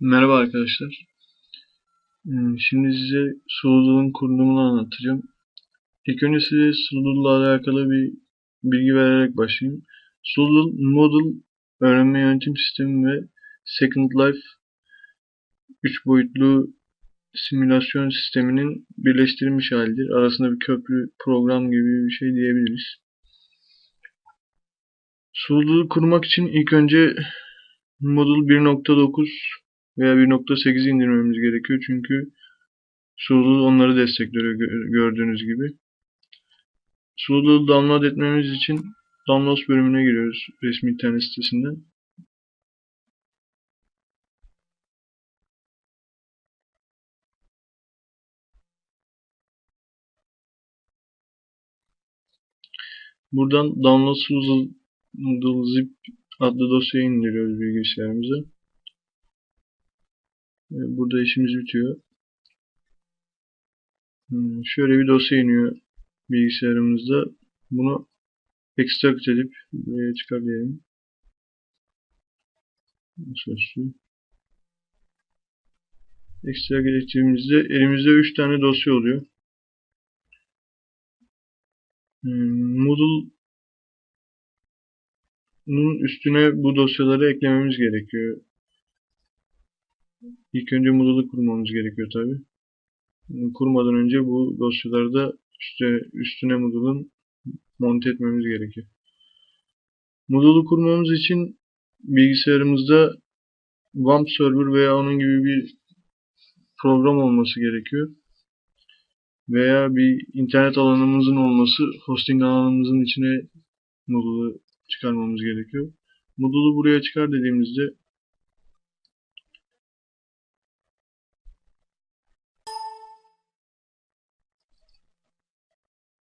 Merhaba arkadaşlar. Ee, Şimdi size Sulu'nun kurulumunu anlatacağım. İlk önce size Sulu'la alakalı bir bilgi vererek başlayayım. Sulu, Moodle öğrenme yönetim sistemi ve Second Life 3 boyutlu simülasyon sisteminin birleştirilmiş halidir. Arasında bir köprü program gibi bir şey diyebiliriz. Sulu'yu kurmak için ilk önce Moodle 1.9 veya 1.8 indirmemiz gerekiyor. Çünkü Sulu onları destekliyor gördüğünüz gibi. Sulu'yu download etmemiz için Downloads bölümüne giriyoruz resmi internet sitesinden. Buradan Download Sulu Zip adlı dosyayı indiriyoruz bilgisayarımıza. Burada işimiz bitiyor. Hmm, şöyle bir dosya iniyor bilgisayarımızda. Bunu extract edip buraya çıkar diyelim. Sözlü. Extract ettiğimizde elimizde 3 tane dosya oluyor. Hmm, Moodle'un üstüne bu dosyaları eklememiz gerekiyor. İlk önce Moodle'ı kurmamız gerekiyor tabi. Kurmadan önce bu dosyaları da işte üstüne Moodle'ın monte etmemiz gerekiyor. Moodle'ı kurmamız için bilgisayarımızda WAMP server veya onun gibi bir program olması gerekiyor. Veya bir internet alanımızın olması, hosting alanımızın içine Moodle'ı çıkarmamız gerekiyor. Moodle'ı buraya çıkar dediğimizde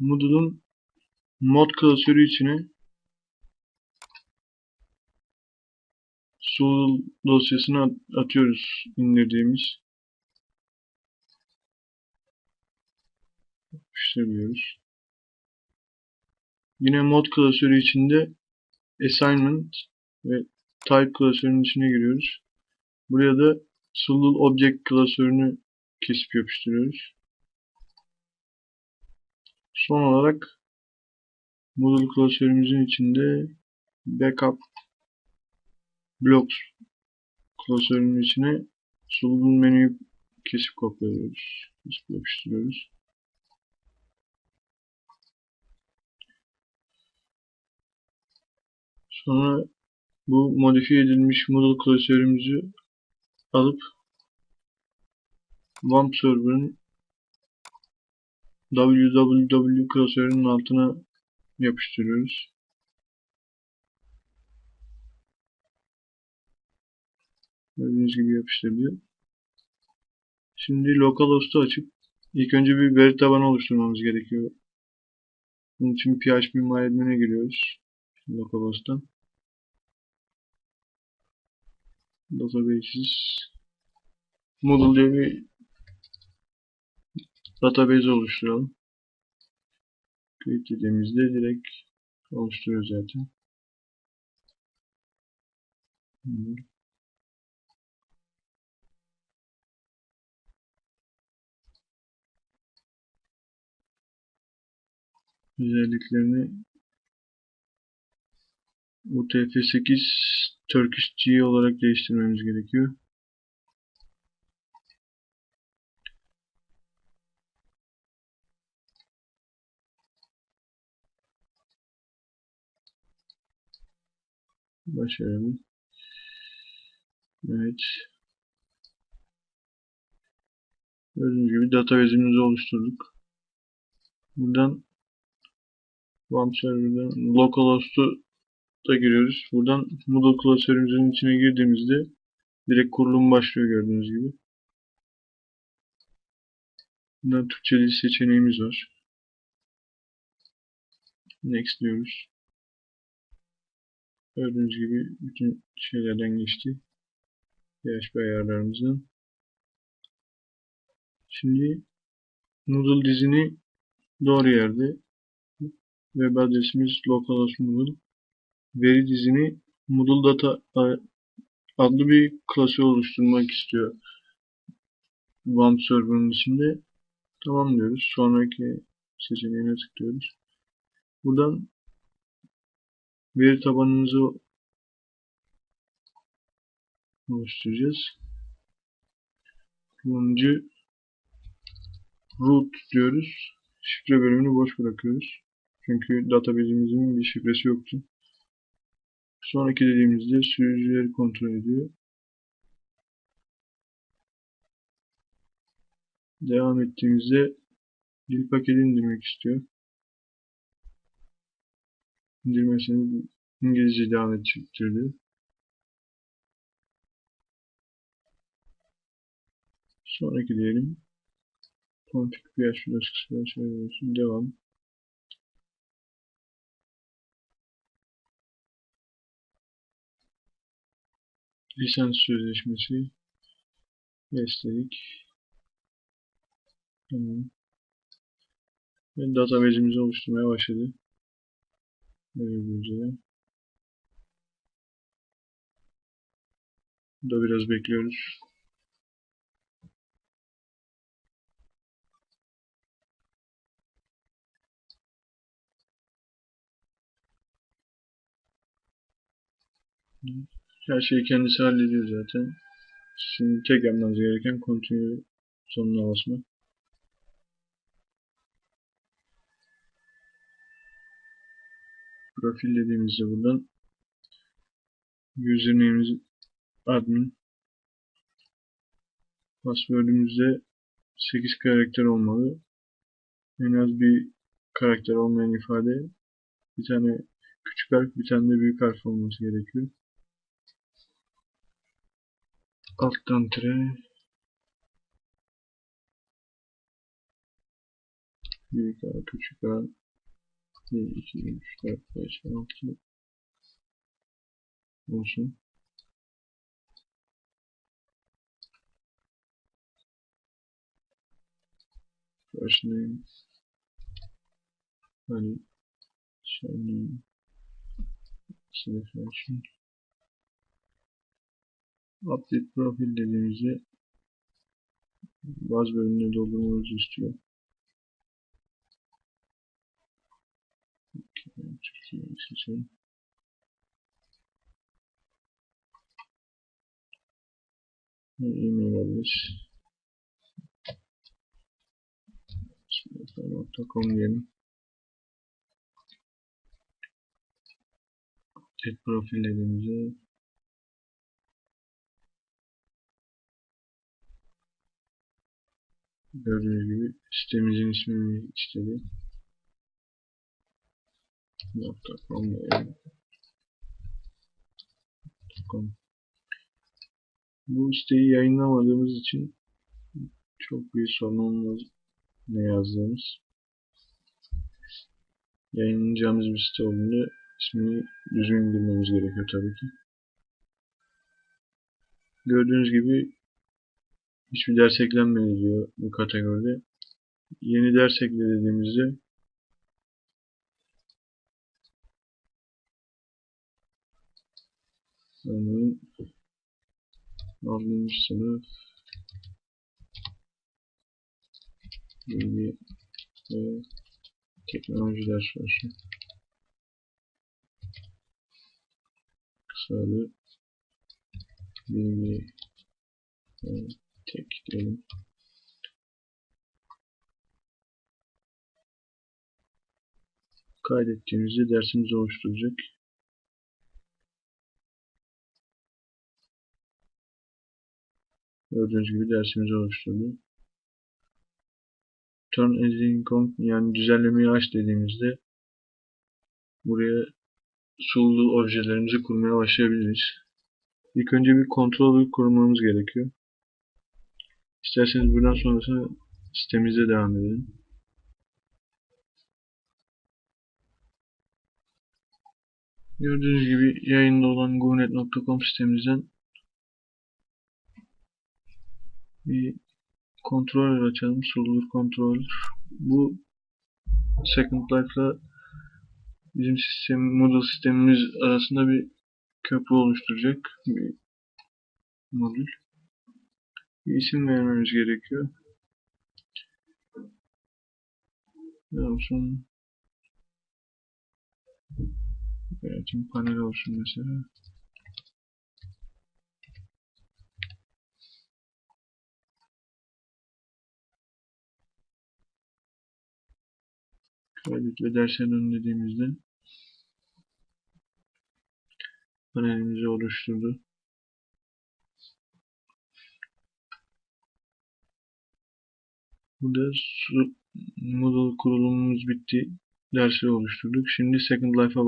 Moodle'un mod klasörü içine Soul dosyasını atıyoruz indirdiğimiz. Yapıştırıyoruz. Yine mod klasörü içinde assignment ve type klasörünün içine giriyoruz. Buraya da Sulul Object klasörünü kesip yapıştırıyoruz. Son olarak Moodle klasörümüzün içinde backup blocks klasörünün içine Sulul menüyü kesip kopyalıyoruz. Kesip yapıştırıyoruz. Sonra bu modifiye edilmiş Moodle klasörümüzü alıp WAMP server'ın www klasörünün altına yapıştırıyoruz. Gördüğünüz gibi yapıştırdı. Şimdi localhost'u açıp ilk önce bir veri tabanı oluşturmamız gerekiyor. Bunun için PHP MyAdmin'e giriyoruz. Localhost'tan. Databases Moodle diye bir database oluşturalım. Create dediğimizde direkt oluşturuyor zaten. Özelliklerini UTF-8 Turkish G olarak değiştirmemiz gerekiyor. Başarılı. Evet. Gördüğünüz gibi database'imizi oluşturduk. Buradan WAMP server'dan localhost'u da giriyoruz. Buradan Moodle klasörümüzün içine girdiğimizde direkt kurulum başlıyor gördüğünüz gibi. Buradan Türkçe dil seçeneğimiz var. Next diyoruz. Gördüğünüz gibi bütün şeylerden geçti. PHP ayarlarımızdan. Şimdi Moodle dizini doğru yerde web adresimiz localhost Moodle veri dizini Moodle Data adlı bir klası oluşturmak istiyor. WAMP server'ın içinde. Tamam diyoruz. Sonraki seçeneğine tıklıyoruz. Buradan veri tabanımızı oluşturacağız. Kullanıcı root diyoruz. Şifre bölümünü boş bırakıyoruz. Çünkü database'imizin bir şifresi yoktu. Sonraki dediğimizde sürücüleri kontrol ediyor. Devam ettiğimizde dil paketi indirmek istiyor. İndirmesini İngilizce devam edecektir diyor. Sonraki diyelim. Config PH dosyasına çeviriyorsun. Devam. Lisans sözleşmesi. Bestelik. Tamam. Ve database'imizi oluşturmaya başladı. Böyle Burada biraz bekliyoruz. Her şeyi kendisi hallediyor zaten. Şimdi tek yapmanız gereken continue sonuna basmak. Profil dediğimizde buradan username'imiz admin password'ümüzde 8 karakter olmalı. En az bir karakter olmayan ifade bir tane küçük harf bir tane de büyük harf olması gerekiyor. Alttan tire büyük A, küçük A 1, 2, 3, 4, 5, 6 olsun. First name hani surname selection update profil dediğimizde bazı bölümleri doldurmamızı istiyor. Türkiye'yi seçelim. E-mail adres Sınıflar.com diyelim. Update profil dediğimizde Gördüğünüz gibi sitemizin ismini istedi. .com .com Bu siteyi yayınlamadığımız için çok büyük sorun olmaz ne yazdığımız. Yayınlayacağımız bir site olduğunda ismini düzgün bilmemiz gerekiyor tabii ki. Gördüğünüz gibi hiçbir ders eklenmedi diyor bu kategoride. Yeni ders ekle dediğimizde örneğin 6. sınıf bilgi ve teknoloji ders olsun. Kısa adı bilgi ve tek diyelim. Kaydettiğimizde dersimizi oluşturacak. Gördüğünüz gibi dersimizi oluşturdu. Turn editing on yani düzenlemeyi aç dediğimizde buraya sulu objelerimizi kurmaya başlayabiliriz. İlk önce bir kontrol kurmamız gerekiyor. İsterseniz buradan sonrasında sitemizde devam edelim. Gördüğünüz gibi yayında olan goonet.com sitemizden bir kontrol açalım. Solver controller. Bu Second Life'la bizim sistem, model sistemimiz arasında bir köprü oluşturacak. Bir modül. Bir isim vermemiz gerekiyor. Ne olsun? Yönetim paneli olsun mesela. Kaydet ve derslerin önlediğimizde panelimizi oluşturdu. Burada Moodle kurulumumuz bitti. Dersleri oluşturduk. Şimdi Second Life'a